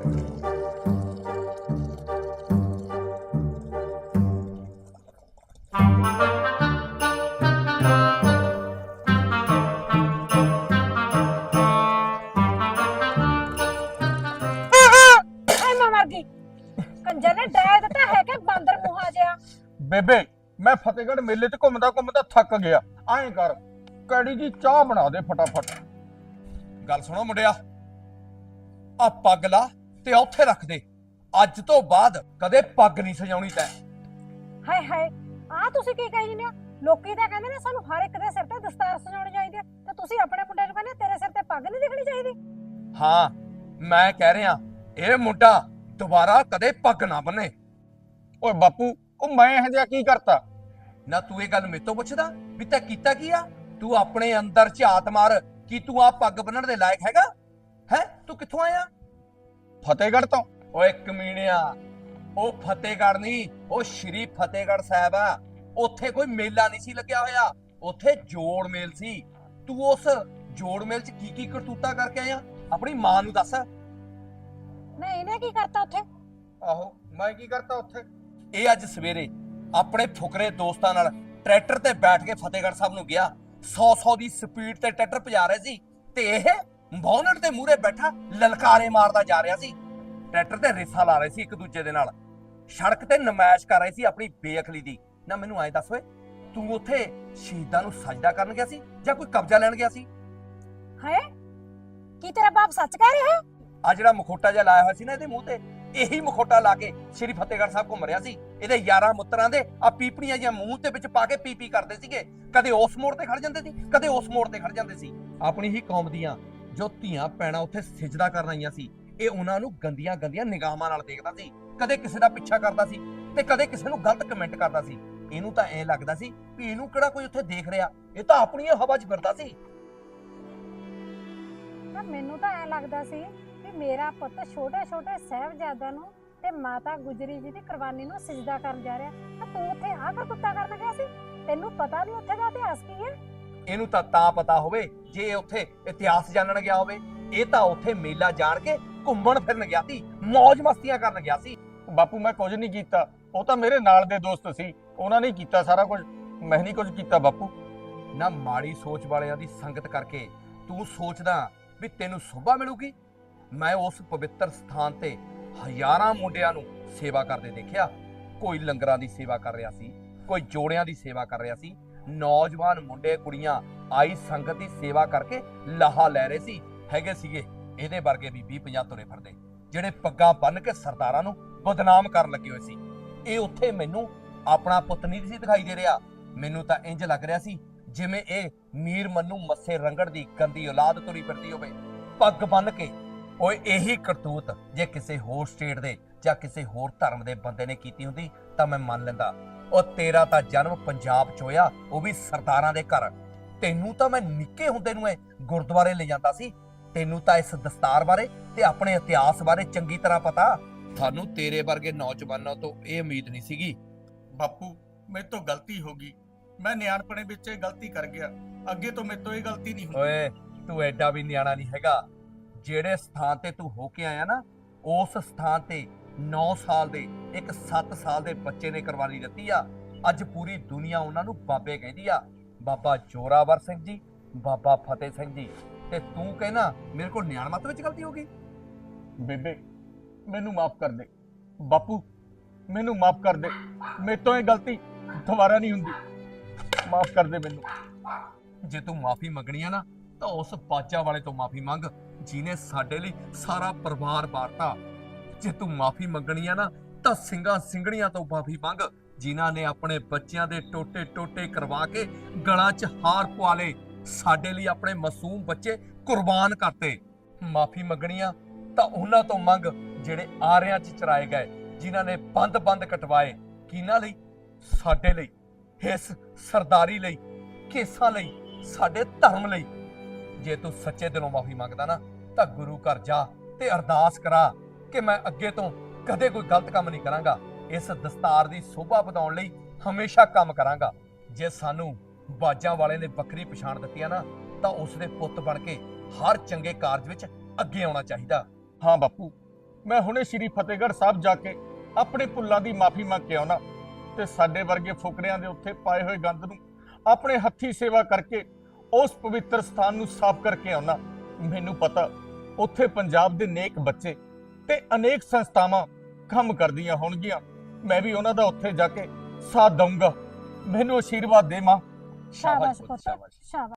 ਐ ਮੈਂ ਮਰ ਗਈ। ਕੰਜਰ ਨੇ ਡਰਾਇਆ ਦਿੱਤਾ ਹੈ ਕਿ ਬਾਂਦਰ ਮੂਹਾ ਜਿਹਾ। ਬੇਬੇ, ਮੈਂ ਫਤਿਹਗੜ੍ਹ ਮੇਲੇ 'ਚ ਘੁੰਮਦਾ ਘੁੰਮਦਾ ਥੱਕ ਗਿਆ। ਐਂ ਕਰ, ਕੜੀ ਦੀ ਚਾਹ ਬਣਾ ਦੇ ਫਟਾਫਟ। ਗੱਲ ਸੁਣੋ ਮੁੰਡਿਆ, ਆ ਪੱਗ ਲਾ ਤੇ ਉੱਥੇ ਰੱਖ ਦੇ। ਅੱਜ ਤੋਂ ਬਾਅਦ ਕਦੇ ਪੱਗ ਨਹੀਂ ਸਜਾਉਣੀ ਤੈਂ। ਹਾਏ ਹਾਏ ਆ ਤੁਸੀਂ ਕੀ ਕਹੀ ਜਾਂਦੇ ਹੋ? ਲੋਕੀ ਤਾਂ ਕਹਿੰਦੇ ਨੇ ਸਾਨੂੰ ਹਰ ਇੱਕ ਦੇ ਸਿਰ ਤੇ ਦਸਤਾਰ ਸਜਾਉਣੀ ਚਾਹੀਦੀ ਹੈ। ਤੇ ਤੁਸੀਂ ਆਪਣੇ ਮੁੰਡੇ ਨੂੰ ਕਹਿੰਦੇ ਤੇਰੇ ਸਿਰ ਤੇ ਪੱਗ ਨਹੀਂ ਦਿਖਣੀ ਚਾਹੀਦੀ? ਹਾਂ ਮੈਂ ਕਹਿ ਰਿਹਾ ਇਹ ਮੁੰਡਾ ਦੁਬਾਰਾ ਕਦੇ ਪੱਗ ਨਾ ਬੰਨੇ। ਓਏ ਬਾਪੂ ਉਹ ਮੈਂ ਇਹ ਜਿਹਾ ਕੀ ਕਰਤਾ? ਨਾ ਤੂੰ ਇਹ ਗੱਲ ਮੇਰੇ ਤੋਂ ਪੁੱਛਦਾ ਵੀ ਤੈਂ ਕੀਤਾ ਕੀ ਆ? ਤੂੰ ਆਪਣੇ ਅੰਦਰ ਝਾਤ ਮਾਰ ਕਿ ਤੂੰ ਆ ਪੱਗ ਬੰਨਣ ਦੇ ਲਾਇਕ ਹੈਗਾ? ਹੈ ਤੂੰ ਕਿੱਥੋਂ ਆਇਆ? ਫਤਿਹਗੜ੍ਹ ਤੋਂ। ਓਏ ਕਮੀਣਿਆ ਉਹ ਫਤਿਹਗੜ੍ਹ ਨਹੀਂ ਉਹ ਸ਼੍ਰੀ ਫਤਿਹਗੜ੍ਹ ਸਾਹਿਬ ਆ। ਉੱਥੇ ਕੋਈ ਮੇਲਾ ਨਹੀਂ ਸੀ ਲੱਗਿਆ ਹੋਇਆ। ਉੱਥੇ ਜੋੜ ਮੇਲ ਸੀ। ਤੂੰ ਉਸ ਜੋੜ ਮੇਲ 'ਚ ਕੀ ਕੀ ਕਰਤੂਤਾ ਕਰਕੇ ਆਇਆ? ਆਪਣੀ ਮਾਂ ਨੂੰ ਦੱਸ। ਨਹੀਂ ਇਹਨੇ ਕੀ ਕਰਤਾ ਉੱਥੇ? ਆਹੋ ਮੈਂ ਕੀ ਕਰਤਾ ਉੱਥੇ? ਇਹ ਅੱਜ ਸਵੇਰੇ ਆਪਣੇ ਫੁਕਰੇ ਦੋਸਤਾਂ ਨਾਲ ਟਰੈਕਟਰ ਤੇ ਬੈਠ ਕੇ ਫਤਿਹਗੜ੍ਹ ਸਾਹਿਬ ਨੂੰ ਗਿਆ। 100-100 ਦੀ ਸਪੀਡ ਤੇ ਟਰੈਕਟਰ ਭਜਾ ਰਹੇ ਸੀ। ਤੇ ਇਹ ਬੌਨਟ ਦੇ ਮੂਹਰੇ ਬੈਠਾ ਲਲਕਾਰੇ ਮਾਰਦਾ ਜਾ ਰਿਹਾ ਸੀ। ਟਰੈਕਟਰ ਤੇ ਰੇਸਾਂ ਲਾ ਰਹੇ ਸੀ ਇੱਕ ਦੂਜੇ ਦੇ ਨਾਲ। ਸੜਕ ਤੇ ਨਮਾਇਸ਼ ਕਰ ਰਹੇ ਸੀ ਆਪਣੀ ਬੇਅਕਲੀ ਦੀ। ਨਾ ਮੈਨੂੰ ਐਂ ਦੱਸ ਓਏ ਤੂੰ ਉੱਥੇ ਸ਼ਹੀਦਾਂ ਨੂੰ ਸਜਦਾ ਕਰਨ ਗਿਆ ਸੀ ਜਾਂ ਕੋਈ ਕਬਜ਼ਾ ਲੈਣ ਗਿਆ ਸੀ? ਹੈ ਕੀ ਤੇਰਾ ਬਾਪ ਸੱਚ ਕਹਿ ਰਿਹਾ ਹੈ? ਆ ਜਿਹੜਾ ਮੁਖੋਟਾ ਜਿਹਾ ਲਾਇਆ ਹੋਇਆ ਸੀ ਨਾ ਇਹਦੇ ਮੂੰਹ ਤੇ ਇਹੀ ਮੁਖੋਟਾ ਲਾ ਕੇ ਸ਼੍ਰੀ ਫਤਿਹਗੜ੍ਹ ਸਾਹਿਬ ਘੁੰਮ ਰਿਹਾ ਸੀ। ਇਹਦੇ ਯਾਰਾਂ ਮੁੱਤਰਾਂ ਦੇ ਆ ਪੀਪਣੀਆਂ ਜਾਂ ਮੂੰਹ ਦੇ ਵਿੱਚ ਪਾ ਕੇ ਪੀ ਪੀ ਕਰਦੇ ਸੀਗੇ। ਕਦੇ ਉਸ ਮੋੜ ਤੇ ਖੜ ਜਾਂਦੇ ਸੀ ਕਦੇ ਉਸ ਮੋੜ ਤੇ ਖੜ ਜਾਂਦੇ ਸੀ। ਆਪਣੀ ਹੀ ਕੌਮ ਦੀਆਂ ਜੋ ਧੀਆਂ ਪੈਣਾ ਉੱਥੇ ਸਿਜਦਾ ਕਰਨ ਆਈਆਂ ਸੀ, ਇਹ ਉਹਨਾਂ ਨੂੰ ਗੰਦੀਆਂ ਗੰਦੀਆਂ ਨਿਗਾਹਾਂ ਨਾਲ ਦੇਖਦਾ ਸੀ, ਕਦੇ ਕਿਸੇ ਦਾ ਪਿੱਛਾ ਕਰਦਾ ਸੀ ਤੇ ਕਦੇ ਕਿਸੇ ਨੂੰ ਗਲਤ ਕਮੈਂਟ ਕਰਦਾ ਸੀ। ਇਹਨੂੰ ਤਾਂ ਐਂ ਲੱਗਦਾ ਸੀ ਵੀ ਇਹਨੂੰ ਕਿਹੜਾ ਕੋਈ ਉੱਥੇ ਦੇਖ ਰਿਹਾ, ਇਹ ਤਾਂ ਆਪਣੀਆਂ ਹਵਾ 'ਚ ਫਿਰਦਾ ਸੀ। ਤਾਂ ਮੈਨੂੰ ਤਾਂ ਐ ਲੱਗਦਾ ਸੀ ਕਿ ਮੇਰਾ ਪੁੱਤ ਛੋਟੇ ਛੋਟੇ ਸਾਹਿਬਜ਼ਾਦਿਆਂ ਨੂੰ ਤੇ ਮਾਤਾ ਗੁਜਰੀ ਜੀ ਦੀ ਕੁਰਬਾਨੀ ਨੂੰ ਸਜਦਾ ਕਰਨ ਜਾ ਰਿਹਾ। ਤਾਂ ਤੂੰ ਉੱਥੇ ਆ ਕਰ ਕੁੱਤਾ ਕਰਨ ਗਿਆ ਸੀ? ਤੈਨੂੰ ਪਤਾ ਨਹੀਂ ਉੱਥੇ ਦਾ ਇਤਿਹਾਸ ਕੀ ਹੈ? ਇਹਨੂੰ ਤਾਂ ਤਾਂ ਪਤਾ ਹੋਵੇ ਜੇ ਇਹ ਉੱਥੇ ਇਤਿਹਾਸ ਜਾਣਨ ਗਿਆ ਹੋਵੇ। ਇਹ ਤਾਂ ਉੱਥੇ ਮੇਲਾ ਜਾਣ ਕੇ ਘੁੰਮਣ ਫਿਰਨ ਗਿਆ ਸੀ ਮौज ਮਸਤੀਆਂ ਕਰਨ ਗਿਆ ਸੀ। ਬਾਪੂ, ਮੈਂ ਕੁਝ ਨਹੀਂ ਕੀਤਾ। ਉਹ ਤਾਂ ਮੇਰੇ ਨਾਲ ਦੇ ਦੋਸਤ ਸੀ। ਉਹਨਾਂ ਨੇ ਕੀਤਾ ਸਾਰਾ ਕੁਝ। ਮੈਂ ਨਹੀਂ ਕੁਝ ਕੀਤਾ ਬਾਪੂ। ਨਾ ਮਾੜੀ ਸੋਚ ਵਾਲਿਆਂ ਦੀ ਸੰਗਤ ਕਰਕੇ ਤੂੰ ਸੋਚਦਾ ਵੀ ਤੈਨੂੰ ਸੋਭਾ ਮਿਲੂਗੀ? ਮੈਂ ਉਸ ਪਵਿੱਤਰ ਸਥਾਨ ਤੇ ਹਜ਼ਾਰਾਂ ਮੁੰਡਿਆਂ ਨੂੰ ਸੇਵਾ ਕਰਦੇ ਦੇਖਿਆ। ਕੋਈ ਲੰਗਰਾਂ ਦੀ ਸੇਵਾ ਕਰ ਰਿਹਾ ਸੀ, ਕੋਈ ਜੋੜਿਆਂ ਦੀ ਸੇਵਾ ਕਰ ਰਿਹਾ ਸੀ। ਨੌਜਵਾਨ ਮੁੰਡੇ, ਕੁੜੀਆਂ ਆਈ ਸੰਗਤ ਦੀ ਸੇਵਾ ਕਰਕੇ ਲਾਹਾ ਲੈ ਰਹੇ ਸੀ, ਹੈਗੇ ਸੀਗੇ। ਇਹਦੇ ਵਰਗੇ ਵੀ 20 50 ਤੁਰੇ ਫਿਰਦੇ। ਜਿਹੜੇ ਪੱਗਾਂ ਬੰਨ ਕੇ ਸਰਦਾਰਾਂ ਨੂੰ ਬਦਨਾਮ ਕਰਨ ਲੱਗੇ ਹੋਏ ਸੀ। ਇਹ ਉੱਥੇ ਮੈਨੂੰ ਆਪਣਾ ਪੁੱਤ ਨਹੀਂ ਸੀ ਦਿਖਾਈ ਦੇ ਰਿਹਾ। ਮੈਨੂੰ ਤਾਂ ਇੰਜ ਲੱਗ ਰਿਹਾ ਸੀ, ਜਿਵੇਂ ਇਹ ਮੀਰ ਮੰਨੂ ਮੱਸੇ ਰੰਗੜ ਦੀ ਗੰਦੀ ਔਲਾਦ ਤੁਰੀ ਫਿਰਦੀ ਹੋਵੇ। ਪੱਗ ਬੰਨ ਕੇ, ਓਏ, ਇਹੀ ਕਰਤੂਤ ਜੇ ਕਿਸੇ ਹੋਰ ਸਟੇਟ ਦੇ ਜਾਂ ਕਿਸੇ ਹੋਰ ਧਰਮ ਦੇ ਬੰਦੇ ਨੇ ਕੀਤੀ ਹੁੰਦੀ, ਤਾਂ ਮੈਂ ਮੰਨ ਲੈਂਦਾ। ਉਹ ਤੇਰਾ ਤਾਂ ਜਨਮ ਪੰਜਾਬ 'ਚ ਹੋਇਆ ਉਹ ਵੀ ਸਰਦਾਰਾਂ ਦੇ ਘਰ। ਤੈਨੂੰ ਤਾਂ ਮੈਂ ਨਿੱਕੇ ਹੁੰਦੇ ਨੂੰ ਇਹ ਗੁਰਦੁਆਰੇ ਲੈ ਜਾਂਦਾ ਸੀ। ਤੈਨੂੰ ਤਾਂ ਇਸ ਦਸਤਾਰ ਬਾਰੇ ਤੇ ਆਪਣੇ ਇਤਿਹਾਸ ਬਾਰੇ ਚੰਗੀ ਤਰ੍ਹਾਂ ਪਤਾ। ਸਾਨੂੰ ਤੇਰੇ ਵਰਗੇ ਨੌਜਵਾਨਾਂ ਤੋਂ ਇਹ ਉਮੀਦ ਨਹੀਂ ਸੀਗੀ। ਬਾਪੂ ਮੇਰੇ ਤੋਂ ਗਲਤੀ ਹੋ ਗਈ। ਮੈਂ ਨਿਆਣਪਣੇ ਵਿੱਚ ਇਹ ਗਲਤੀ ਕਰ ਗਿਆ। ਅੱਗੇ ਤੋਂ ਮੇਰੇ ਤੋਂ ਇਹ ਗਲਤੀ ਨਹੀਂ ਓਏ ਤੂੰ ਐਡਾ ਵੀ ਨਿਆਣਾ ਨਹੀਂ ਹੈਗਾ। ਜਿਹੜੇ ਸਥਾਨ ਤੇ ਤੂੰ ਹੋ ਕੇ ਆਇਆ ਨਾ ਉਸ ਸਥਾਨ ਤੇ 9 ਸਾਲ ਦੇ, ਇੱਕ 7 ਸਾਲ ਦੇ ਬੱਚੇ ਨੇ ਕੁਰਬਾਨੀ ਦਿੱਤੀ ਆ। ਅੱਜ ਪੂਰੀ ਦੁਨੀਆ ਉਹਨਾਂ ਨੂੰ ਬਾਬੇ ਕਹਿੰਦੀ ਆ, ਬਾਬਾ ਜੋਰਾਵਰ ਸਿੰਘ ਜੀ, ਬਾਬਾ ਫਤਿਹ ਸਿੰਘ ਜੀ। ਤੇ ਤੂੰ ਕਹਿਣਾ ਮੇਰੇ ਕੋਲ ਨਿਆਣਮਤ ਵਿੱਚ ਗਲਤੀ ਹੋ ਗਈ? ਬੇਬੇ, ਮੈਨੂੰ ਮਾਫ ਕਰ ਦੇ। ਬਾਪੂ, ਮੈਨੂੰ ਮਾਫ ਕਰ ਦੇ। ਮੇਰੇ ਤੋਂ ਇਹ ਗਲਤੀ ਦੁਬਾਰਾ ਨਹੀਂ ਹੁੰਦੀ। ਮਾਫ ਕਰ ਦੇ ਮੈਨੂੰ। ਜੇ ਤੂੰ ਮਾਫੀ ਮੰਗਣੀ ਆ ਨਾ, ਤਾਂ ਉਸ ਬਾਜਾ ਵਾਲੇ ਤੋਂ ਮਾਫੀ ਮੰਗ ਜਿਨੇ ਸਾਡੇ ਲਈ ਸਾਰਾ ਪਰਿਵਾਰ ਵਾਰਤਾ ਜੇ ਤੂੰ ਮਾਫੀ ਮੰਗਣੀ ਆ ਨਾ, ਤਾਂ ਸਿੰਘਾਂ ਸਿੰਘਣੀਆਂ ਤੋਂ ਮਾਫੀ ਮੰਗ। ਜਿਨ੍ਹਾਂ ਨੇ ਆਪਣੇ ਬੱਚਿਆਂ ਦੇ ਟੋਟੇ ਟੋਟੇ ਕਰਵਾ ਕੇ ਗਲਾਂ 'ਚ ਹਾਰ ਪਵਾ ਲਏ, ਸਾਡੇ ਲਈ ਆਪਣੇ ਮਾਸੂਮ ਬੱਚੇ ਕੁਰਬਾਨ ਕਰਤੇ। ਮਾਫੀ ਮੰਗਣੀਆਂ ਤਾਂ ਉਹਨਾਂ ਤੋਂ ਮੰਗ ਜਿਹੜੇ ਆਰਿਆਂ 'ਚ ਚਰਾਏ ਗਏ, ਜਿਨ੍ਹਾਂ ਨੇ ਬੰਦ-ਬੰਦ ਕਟਵਾਏ। ਕਿਹਨਾਂ ਲਈ? ਸਾਡੇ ਲਈ, ਇਸ ਸਰਦਾਰੀ ਲਈ, ਕੇਸਾਂ ਲਈ, ਸਾਡੇ ਧਰਮ ਲਈ। ਜੇ ਤੂੰ ਸੱਚੇ ਦਿਲੋਂ ਮਾਫੀ ਮੰਗਦਾ ਨਾ, ਤਾਂ ਗੁਰੂ ਘਰ ਜਾ ਤੇ ਅਰਦਾਸ ਕਰਾ। ਕਿ ਮੈਂ ਅੱਗੇ ਤੋਂ ਕਦੇ ਕੋਈ ਗਲਤ ਕੰਮ ਨਹੀਂ ਕਰਾਂਗਾ। ਇਸ ਦਸਤਾਰ ਦੀ ਸ਼ੋਭਾ ਵਧਾਉਣ ਲਈ ਹਮੇਸ਼ਾ ਕੰਮ ਕਰਾਂਗਾ। ਜੇ ਸਾਨੂੰ ਬਾਜਾਂ ਵਾਲੇ ਨੇ ਬੱਕਰੀ ਪਛਾਣ ਦਿੱਤੀ ਆ ਨਾ, ਤਾਂ ਉਸ ਦੇ ਪੁੱਤ ਬਣ ਕੇ ਹਰ ਚੰਗੇ ਕਾਰਜ ਵਿੱਚ ਅੱਗੇ ਆਉਣਾ ਚਾਹੀਦਾ। ਹਾਂ ਬਾਪੂ, ਮੈਂ ਹੁਣੇ ਸ਼੍ਰੀ ਫਤਿਹਗੜ੍ਹ ਸਾਹਿਬ ਜਾ ਕੇ ਆਪਣੇ ਭੁੱਲਾਂ ਦੀ ਮਾਫੀ ਮੰਗ ਕੇ ਆਉਣਾ ਤੇ ਸਾਡੇ ਵਰਗੇ ਫੁਕਰਿਆਂ ਦੇ ਉੱਥੇ ਪਾਏ ਹੋਏ ਗੰਦ ਨੂੰ ਆਪਣੇ ਹੱਥੀ ਸੇਵਾ ਕਰਕੇ ਉਸ ਪਵਿੱਤਰ ਸਥਾਨ ਨੂੰ ਸਾਫ਼ ਕਰਕੇ ਆਉਣਾ। ਮੈਨੂੰ ਪਤਾ, ਉੱਥੇ ਪੰਜਾਬ ਦੇ ਨੇਕ ਬੱਚੇ ਤੇ ਅਨੇਕ ਸੰਸਥਾਵਾਂ ਕੰਮ ਕਰਦੀਆਂ ਹੋਣਗੀਆਂ। ਮੈਂ ਵੀ ਉਹਨਾਂ ਦਾ ਉੱਥੇ ਜਾ ਕੇ ਸਾਥ ਦਊਂਗਾ। ਮੈਨੂੰ ਆਸ਼ੀਰਵਾਦ ਦੇ ਮਾਂ। ਸ਼ਾਬਾਸ਼ ਪੁੱਤ। ਸ਼ਾਬਾਸ਼।